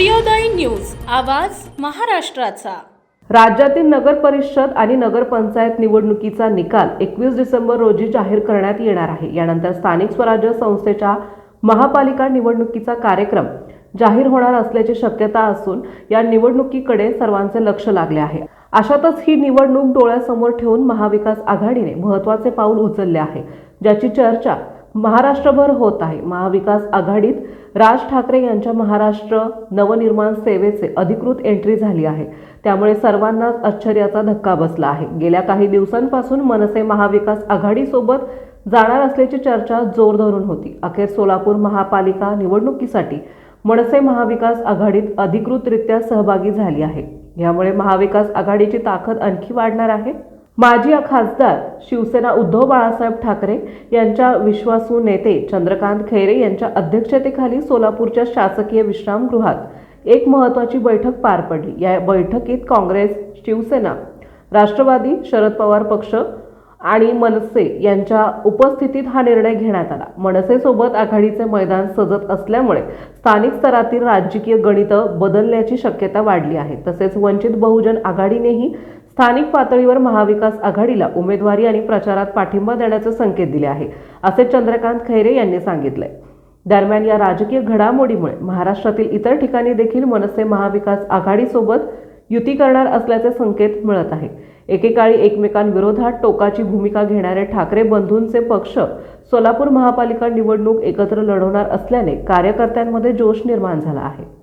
सूर्योदय न्यूज आवाज महाराष्ट्राचा. राज्यातील नगर परिषद आणि नगरपंचायत निवडणुकीचा निकाल एकवीस डिसेंबर रोजी जाहीर करण्यात येणार आहे. यानंतर स्थानिक स्वराज्य संस्थेच्या महापालिका निवडणुकीचा कार्यक्रम जाहीर होणार असल्याची शक्यता असून या निवडणुकीकडे सर्वांचे लक्ष लागले आहे. अशातच ही निवडणूक डोळ्यासमोर ठेवून महाविकास आघाडीने महत्त्वाचे पाऊल उचलले आहे ज्याची चर्चा महाराष्ट्रभर होत आहे. महाविकास आघाडीत राज ठाकरे यांच्या महाराष्ट्र नवनिर्माण सेवेचे अधिकृत एंट्री झाली आहे. त्यामुळे सर्वांनाच आश्चर्याचा धक्का बसला आहे. गेल्या काही दिवसांपासून मनसे महाविकास आघाडीसोबत जाणार असल्याची चर्चा जोर धरून होती. अखेर सोलापूर महापालिका निवडणुकीसाठी मनसे महाविकास आघाडीत अधिकृतरित्या सहभागी झाली आहे. यामुळे महाविकास आघाडीची ताकद आणखी वाढणार आहे. माजी खासदार शिवसेना उद्धव बाळासाहेब ठाकरे यांच्या विश्वासू नेते चंद्रकांत खैरे यांच्या अध्यक्षतेखाली सोलापूरच्या शासकीय विश्रामगृहात एक महत्त्वाची बैठक पार पडली. या बैठकीत काँग्रेस शिवसेना राष्ट्रवादी शरद पवार पक्ष आणि मनसे यांच्या उपस्थितीत हा निर्णय घेण्यात आला. मनसेसोबत आघाडीचे मैदान सजत असल्यामुळे स्थानिक स्तरातील राजकीय गणितं बदलण्याची शक्यता वाढली आहे. तसेच वंचित बहुजन आघाडीनेही स्थानिक पातळीवर महाविकास आघाडीला उमेदवारी आणि प्रचारात पाठिंबा देण्याचे संकेत दिले आहे असे चंद्रकांत खैरे यांनी सांगितले. दरम्यान या राजकीय घडामोडीमुळे महाराष्ट्रातील इतर ठिकाणी देखील मनसे महाविकास आघाडीसोबत युती करणार असल्याचे संकेत मिळत आहे. एकेकाळी एकमेकांविरोधात टोकाची भूमिका घेणारे ठाकरे बंधूंचे पक्ष सोलापूर महापालिका निवडणूक एकत्र लढवणार असल्याने कार्यकर्त्यांमध्ये जोश निर्माण झाला आहे.